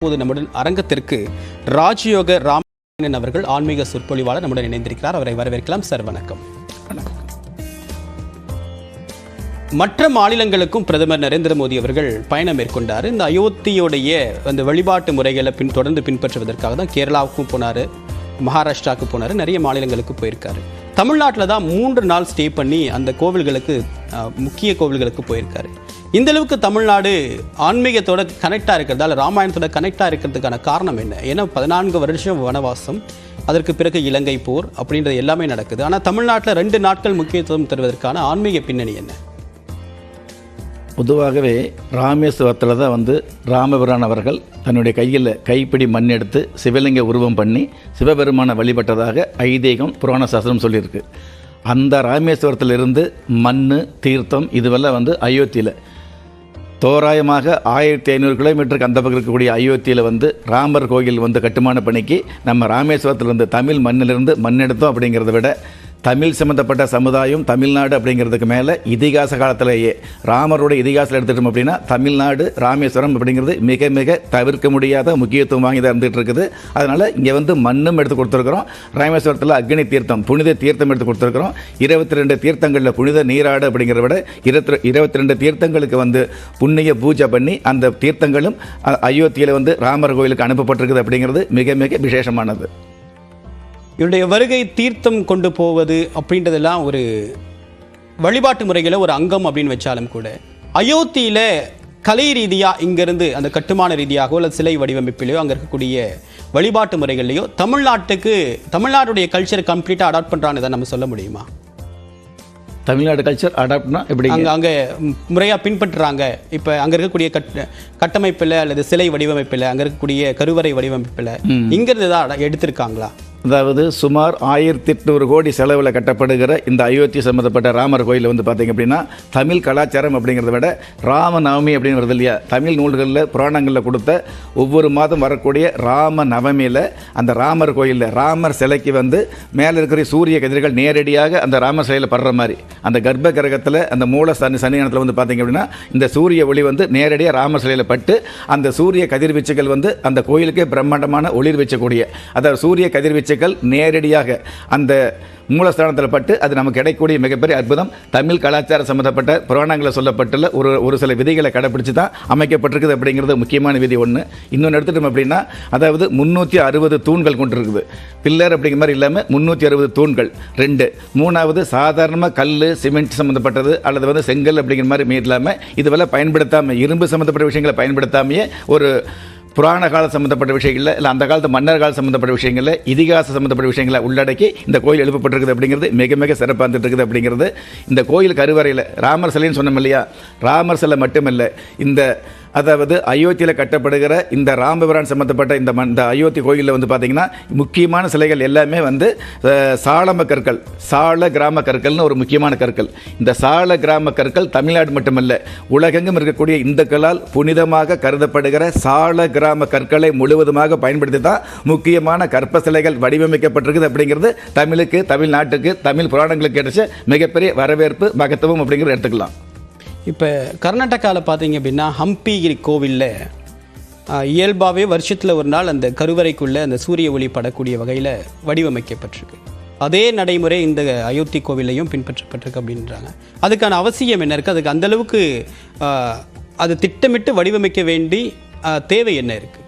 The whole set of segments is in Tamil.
இப்போது நம்முடன் அரங்கத்திற்கு ராஜயோக ராமன் அவர்கள் ஆன்மீக சொற்பொழிவாளர் நம்முடன் இணைந்திருக்கிறார். அவரை வரவேற்கலாம். சார் வணக்கம். மற்ற மாநிலங்களுக்கும் பிரதமர் நரேந்திர மோடி அவர்கள் பயணம் மேற்கொண்டார். இந்த அயோத்தியோடைய அந்த வழிபாட்டு முறைகளை பின் தொடர்ந்து பின்பற்றுவதற்காக தான் கேரளாவுக்கும் போனார் மகாராஷ்டிராவுக்கு போனார் நிறைய மாநிலங்களுக்கு போயிருக்காரு. தமிழ்நாட்டில் தான் மூன்று நாள் ஸ்டே பண்ணி அந்த கோவில்களுக்கு முக்கிய கோவில்களுக்கு போயிருக்காரு. இந்த அளவுக்கு தமிழ்நாடு ஆன்மீகத்தோட கனெக்டாக இருக்கிறதால ராமாயணத்தோட கனெக்டாக இருக்கிறதுக்கான காரணம் என்ன? ஏன்னா பதினான்கு வருஷம் வனவாசம் அதற்கு பிறகு இலங்கை போர் அப்படின்றது எல்லாமே நடக்குது. ஆனால் தமிழ்நாட்டில் ரெண்டு நாட்கள் முக்கியத்துவம் தருவதற்கான ஆன்மீக பின்னணி என்ன? பொதுவாகவே ராமேஸ்வரத்தில் தான் வந்து ராமபிரான் அவர்கள் தன்னுடைய கையில் கைப்பிடி மண் எடுத்து சிவலிங்க உருவம் பண்ணி சிவபெருமானை வழிபட்டதாக ஐதீகம் புராண சாஸ்திரம் சொல்லியிருக்கு. அந்த ராமேஸ்வரத்திலிருந்து மண் தீர்த்தம் இதுவெல்லாம் வந்து அயோத்தியில். தோராயமாக ஆயிரத்தி ஐநூறு கிலோமீட்டருக்கு அந்த பக்கம் இருக்கக்கூடிய அயோத்தியில் வந்து ராமர் கோயில் வந்து கட்டுமான பணிக்கு நம்ம ராமேஸ்வரத்திலிருந்து தமிழ் மண்ணிலிருந்து மண் எடுத்தோம் அப்படிங்கிறத விட தமிழ் சம்மந்தப்பட்ட சமுதாயம் தமிழ்நாடு அப்படிங்கிறதுக்கு மேலே இதிகாச காலத்திலேயே ராமருடைய இதிகாசத்தில் எடுத்துட்டோம் அப்படின்னா தமிழ்நாடு ராமேஸ்வரம் அப்படிங்கிறது மிக மிக தவிர்க்க முடியாத முக்கியத்துவம் வாங்கி இருந்துகிட்டு இருக்குது அதனால் இங்கே வந்து மண்ணும் எடுத்து கொடுத்துருக்குறோம். ராமேஸ்வரத்தில் அக்னி தீர்த்தம் புனித தீர்த்தம் எடுத்து கொடுத்துருக்குறோம். இருபத்தி ரெண்டு தீர்த்தங்களில் புனித நீராடு அப்படிங்கிறத விட இருபத்தி இருபத்தி ரெண்டு தீர்த்தங்களுக்கு வந்து புண்ணிய பூஜை பண்ணி அந்த தீர்த்தங்களும் அயோத்தியில் வந்து ராமர் கோயிலுக்கு அனுப்பப்பட்டிருக்குது அப்படிங்கிறது மிக மிக விசேஷமானது. இவருடைய வருகை தீர்த்தம் கொண்டு போவது அப்படின்றதெல்லாம் ஒரு வழிபாட்டு முறைகளை ஒரு அங்கம் அப்படின்னு வச்சாலும் கூட அயோத்தியில கலை ரீதியா இங்கிருந்து அந்த கட்டுமான ரீதியாகவோ அல்லது சிலை வடிவமைப்பிலையோ அங்க இருக்கக்கூடிய வழிபாட்டு முறைகள்லையோ தமிழ்நாட்டுக்கு தமிழ்நாட்டுடைய கல்ச்சர் கம்ப்ளீட்டா அடாப்ட் பண்றான்னு தான் நம்ம சொல்ல முடியுமா? தமிழ்நாடு கல்ச்சர் அடாப்ட்னா எப்படி அங்க அங்க ம், முறையா பின்பற்றுறாங்க. இப்ப அங்க இருக்கக்கூடிய கட் கட்டமைப்புல அல்லது சிலை வடிவமைப்புல அங்க இருக்கக்கூடிய கருவறை வடிவமைப்புல இங்கிருந்து தான் எடுத்திருக்காங்களா? அதாவது சுமார் ஆயிரத்தி எட்நூறு கோடி செலவில் கட்டப்படுகிற இந்த அயோத்தி சம்மந்தப்பட்ட ராமர் கோயில் வந்து பார்த்தீங்க அப்படின்னா தமிழ் கலாச்சாரம் அப்படிங்கிறத விட ராம நவமி இல்லையா? தமிழ் நூல்களில் புராணங்களில் கொடுத்த ஒவ்வொரு மாதம் வரக்கூடிய ராம நவமியில் அந்த ராமர் கோயிலில் ராமர் சிலைக்கு வந்து மேலே இருக்கிற சூரிய கதிர்கள் நேரடியாக அந்த ராமர் சிலையில் படுற மாதிரி. அந்த கர்ப்ப கிரகத்தில் அந்த மூல சனி சனியானத்தில் வந்து பார்த்திங்க அப்படின்னா இந்த சூரிய ஒளி வந்து நேரடியாக ராமர் சிலையில் பட்டு அந்த சூரிய கதிர்வீச்சுகள் வந்து அந்த கோயிலுக்கே பிரம்மாண்டமான ஒளிர் வீச்சக்கூடிய. அதாவது சூரிய கதிர்வீச்சுகள் நேரடியாக அந்த மூலஸ்தானத்தில் பட்டு அது நமக்கு கிடைக்கக்கூடிய மிகப்பெரிய அற்புதம். தமிழ் கலாச்சார சம்மந்தப்பட்ட புராணங்களில் சொல்லப்பட்டுள்ள ஒரு ஒரு சில விதிகளை கடைப்பிடிச்சு தான் அமைக்கப்பட்டிருக்குது அப்படிங்கிறது முக்கியமான விதி ஒன்று இன்னொன்று எடுத்துட்டோம் அப்படின்னா அதாவது முந்நூற்றி அறுபது தூண்கள் கொண்டிருக்குது. பில்லர் அப்படிங்கிற மாதிரி இல்லாமல் முந்நூற்றி அறுபது தூண்கள் ரெண்டு. மூணாவது சாதாரணமாக கல் சிமெண்ட் சம்மந்தப்பட்டது அல்லது வந்து செங்கல் அப்படிங்கிற மாதிரி மீ இல்லாமல் இதுவெல்லாம் பயன்படுத்தாமல் இரும்பு சம்மந்தப்பட்ட விஷயங்களை பயன்படுத்தாமையே ஒரு புராண கால சம்மந்தப்பட்ட விஷயங்களில் இல்லை அந்த காலத்து மன்னர் கால சம்மந்தப்பட்ட விஷயங்களில் இதிகாச சம்மந்தப்பட்ட விஷயங்களை உள்ளடக்கி இந்த கோயில் எழுப்பப்பட்டிருக்குது அப்படிங்கிறது மிக மிக சிறப்பாக இருந்துட்டு இருக்குது அப்படிங்கிறது. இந்த கோயில் கருவறையில் ராமர் சிலைன்னு சொன்னோம் இல்லையா? ராமர் சிலை மட்டுமல்ல இந்த அதாவது அயோத்தியில் கட்டப்படுகிற இந்த ராமபிரான் சம்மந்தப்பட்ட இந்த மண் இந்த அயோத்தி கோயிலில் வந்து பார்த்தீங்கன்னா முக்கியமான சிலைகள் எல்லாமே வந்து அஹ், சாளம கற்கள் சால கிராம கற்கள்னு ஒரு முக்கியமான கற்கள். இந்த சால கிராம கற்கள் தமிழ்நாடு மட்டுமல்ல உலகெங்கும் இருக்கக்கூடிய இந்துக்களால் புனிதமாக கருதப்படுகிற சால கிராம கற்களை முழுவதுமாக பயன்படுத்தி தான் முக்கியமான கற்ப சிலைகள் வடிவமைக்கப்பட்டிருக்குது அப்படிங்கிறது தமிழுக்கு தமிழ்நாட்டுக்கு தமிழ் புராணங்களுக்கு கிடைச்ச மிகப்பெரிய வரவேற்பு மகத்துவம் அப்படிங்கிறத எடுத்துக்கலாம். இப்போ கர்நாடகாவில் பார்த்தீங்க அப்படின்னா ஹம்பிகிரி கோவிலில் இயல்பாகவே வருஷத்தில் ஒரு நாள் அந்த கருவறைக்குள்ளே அந்த சூரிய ஒளி படக்கூடிய வகையில் வடிவமைக்கப்பட்டிருக்கு. அதே நடைமுறை இந்த அயோத்தி கோவிலையும் பின்பற்றப்பட்டிருக்கு அப்படின்றாங்க. அதுக்கான அவசியம் என்ன இருக்குது அதுக்கு அந்தளவுக்கு அது திட்டமிட்டு வடிவமைக்க வேண்டி தேவை என்ன இருக்குது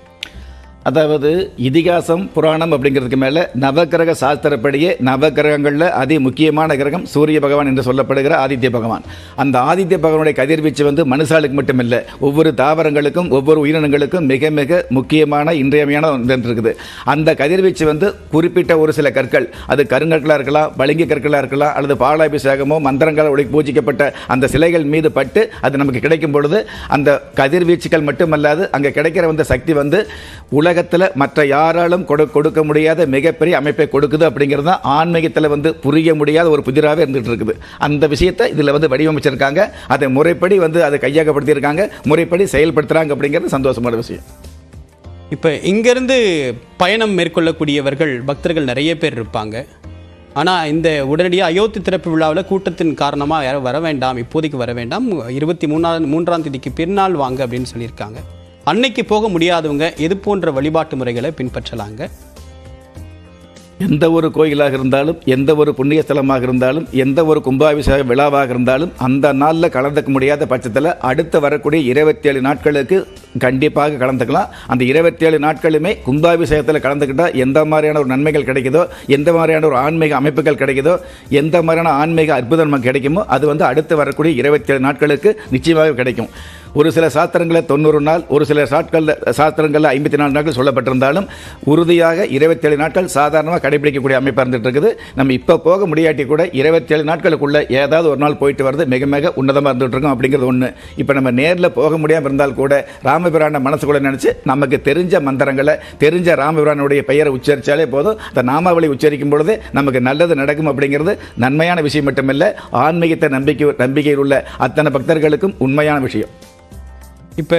அதாவது இதிகாசம் புராணம் அப்படிங்கிறதுக்கு மேலே நவக்கிரக சாஸ்திரப்படியே நவக்கிரகங்களில் அதி முக்கியமான கிரகம் சூரிய பகவான் என்று சொல்லப்படுகிற ஆதித்ய பகவான். அந்த ஆதித்ய பகவானுடைய கதிர்வீச்சு வந்து மனுஷாளுக்கு மட்டுமில்லை ஒவ்வொரு தாவரங்களுக்கும் ஒவ்வொரு உயிரினங்களுக்கும் மிக மிக முக்கியமான இன்றியமையான இருக்குது அந்த கதிர்வீச்சு வந்து குறிப்பிட்ட ஒரு சில கற்கள் அது கருங்கற்களாக இருக்கலாம் பளிங்கு கற்களாக இருக்கலாம் அல்லது பாலாபிஷேகமோ மந்திரங்களால் ஒளி பூஜிக்கப்பட்ட அந்த சிலைகள் மீது பட்டு அது நமக்கு கிடைக்கும் பொழுது அந்த கதிர்வீச்சுகள் மட்டுமல்லாது அங்கே கிடைக்கிற வந்த சக்தி வந்து உலகத்தில் மற்ற யாராலும் கொடு கொடுக்க முடியாத மிகப்பெரிய அமைப்பை கொடுக்குது அப்படிங்கிறது தான் ஆன்மீகத்தில் வந்து புரிய முடியாத ஒரு புதிராகவே இருந்துகிட்டு இருக்குது. அந்த விஷயத்தை இதில் வந்து வடிவமைச்சிருக்காங்க. அதை முறைப்படி வந்து அதை கையகப்படுத்தியிருக்காங்க. முறைப்படி செயல்படுத்துகிறாங்க அப்படிங்கிறது சந்தோஷமான விஷயம். இப்போ இங்கேருந்து பயணம் மேற்கொள்ளக்கூடியவர்கள் பக்தர்கள் நிறைய பேர் இருப்பாங்க. ஆனால் இந்த உடனடியாக அயோத்தி திறப்பு விழாவில் கூட்டத்தின் காரணமாக யாரும் வர வேண்டாம் இப்போதைக்கு வர வேண்டாம். இருபத்தி மூணாம் மூன்றாம் தேதிக்கு பின்னால் வாங்க அப்படின்னு சொல்லியிருக்காங்க. அன்னைக்கு போக முடியாதவங்க எது போன்ற வழிபாட்டு முறைகளை பின்பற்றலாங்க? எந்த ஒரு கோயிலாக இருந்தாலும் எந்த ஒரு புண்ணிய ஸ்தலமாக இருந்தாலும் எந்த ஒரு கும்பாபிஷேக விழாவாக இருந்தாலும் அந்த நாளில் கலந்துக்க முடியாத பட்சத்தில் அடுத்து வரக்கூடிய இருபத்தி ஏழு நாட்களுக்கு கண்டிப்பாக கலந்துக்கலாம். அந்த இருபத்தி ஏழு நாட்களுமே கும்பாபிஷேகத்தில் கலந்துக்கிட்டால் எந்த மாதிரியான ஒரு நன்மைகள் கிடைக்குதோ எந்த மாதிரியான ஒரு ஆன்மீக அமைப்புகள் கிடைக்குதோ எந்த மாதிரியான ஆன்மீக அற்புதம் நமக்கு கிடைக்குமோ அது வந்து அடுத்து வரக்கூடிய இருபத்தி ஏழு நாட்களுக்கு நிச்சயமாக கிடைக்கும். ஒரு சில சாஸ்திரங்களில் தொண்ணூறு நாள் ஒரு சில சாட்களில் சாஸ்திரங்களில் ஐம்பத்தி நாலு நாட்கள் சொல்லப்பட்டிருந்தாலும் உறுதியாக இருபத்தேழு நாட்கள் சாதாரணமாக கடைபிடிக்கக்கூடிய அமைப்பாக இருந்துட்டு இருக்குது. நம்ம இப்போ போக முடியாட்டி கூட இருபத்தேழு நாட்களுக்குள்ள ஏதாவது ஒரு நாள் போயிட்டு வர்றது மிக மிக உன்னதமாக இருந்துகிட்டுருக்கும் அப்படிங்கிறது ஒன்று இப்போ நம்ம நேரில் போக முடியாமல் இருந்தால் கூட ராமபிரான மனசுக்குள்ள நினச்சி நமக்கு தெரிஞ்ச மந்திரங்களை தெரிஞ்ச ராமபிரானுடைய பெயரை உச்சரித்தாலே போதும். அந்த நாமாவளி உச்சரிக்கும் பொழுது நமக்கு நல்லது நடக்கும் அப்படிங்கிறது நன்மையான விஷயம் மட்டுமில்லை ஆன்மீகத்தை நம்பிக்கை நம்பிக்கையில் உள்ள அத்தனை பக்தர்களுக்கும் உண்மையான விஷயம். இப்போ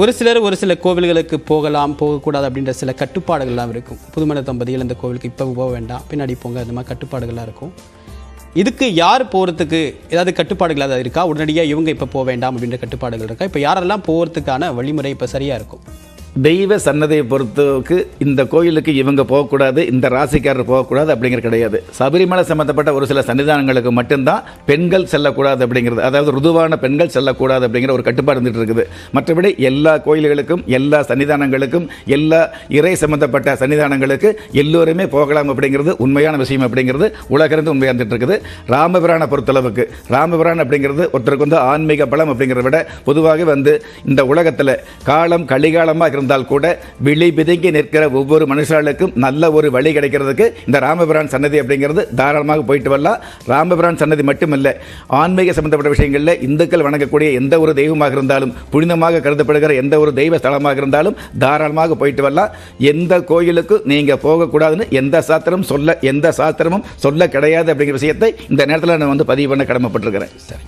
ஒரு சிலர் ஒரு சில கோவில்களுக்கு போகலாம் போகக்கூடாது அப்படின்ற சில கட்டுப்பாடுகள்லாம் இருக்கும். புதுமண தம்பதிகள் இந்த கோவிலுக்கு இப்போ போக வேண்டாம் பின்னாடி போங்க அந்த மாதிரி கட்டுப்பாடுகள்லாம் இருக்கும். இதுக்கு யார் போகிறதுக்கு ஏதாவது கட்டுப்பாடுகள் ஏதாவது இருக்கா? உடனடியாக இவங்க இப்போ போக வேண்டாம் அப்படின்ற கட்டுப்பாடுகள் இருக்கா? இப்போ யாரெல்லாம் போகிறதுக்கான வழிமுறை இப்போ சரியாக இருக்கும்? தெய்வ சன்னதியை பொறுத்தவுக்கு இந்த கோயிலுக்கு இவங்க போகக்கூடாது இந்த ராசிக்காரர் போகக்கூடாது அப்படிங்கிறது கிடையாது. சபரிமலை சம்பந்தப்பட்ட ஒரு சில சன்னிதானங்களுக்கு மட்டும்தான் பெண்கள் செல்லக்கூடாது அப்படிங்கிறது அதாவது ருதுவான பெண்கள் செல்லக்கூடாது அப்படிங்கிற ஒரு கட்டுப்பாடு இருந்துட்டு இருக்குது. மற்றபடி எல்லா கோயில்களுக்கும் எல்லா சன்னிதானங்களுக்கும் எல்லா இறை சம்பந்தப்பட்ட சன்னிதானங்களுக்கு எல்லோருமே போகலாம் அப்படிங்கிறது உண்மையான விஷயம் அப்படிங்கிறது உலகிருந்து உண்மையாக இருந்துட்டு இருக்குது. ராமபிரானை பொறுத்தளவுக்கு ராமபிரான் அப்படிங்கிறது ஒருத்தருக்கு வந்து ஆன்மீக பலம் அப்படிங்கிறத விட பொதுவாக வந்து இந்த உலகத்தில் காலம் கலிகாலமாக இருந்தால் கூட விழி பிதுங்கி நிற்கிற ஒவ்வொரு மனுஷர்களுக்கும் நல்ல ஒரு வழி கிடைக்கிறதுக்கு இந்த ராமபிரான் சன்னதி அப்படிங்கிறது தாராளமாக போயிட்டு வரலாம். ராமபிரான் சன்னதி மட்டுமல்ல ஆன்மீக சம்பந்தப்பட்ட விஷயங்களில் இந்துக்கள் வணங்கக்கூடிய எந்த ஒரு தெய்வமாக இருந்தாலும் புனிதமாக கருதப்படுகிற எந்த ஒரு தெய்வ ஸ்தலமாக இருந்தாலும் தாராளமாக போயிட்டு வரலாம். எந்த கோயிலுக்கும் நீங்கள் போகக்கூடாதுன்னு எந்த சாஸ்திரமும் சொல்ல எந்த சாஸ்திரமும் சொல்ல கிடையாது அப்படிங்கிற விஷயத்தை இந்த நேரத்தில் நான் வந்து பதிவு பண்ண கடமைப்பட்டிருக்கிறேன். சரி.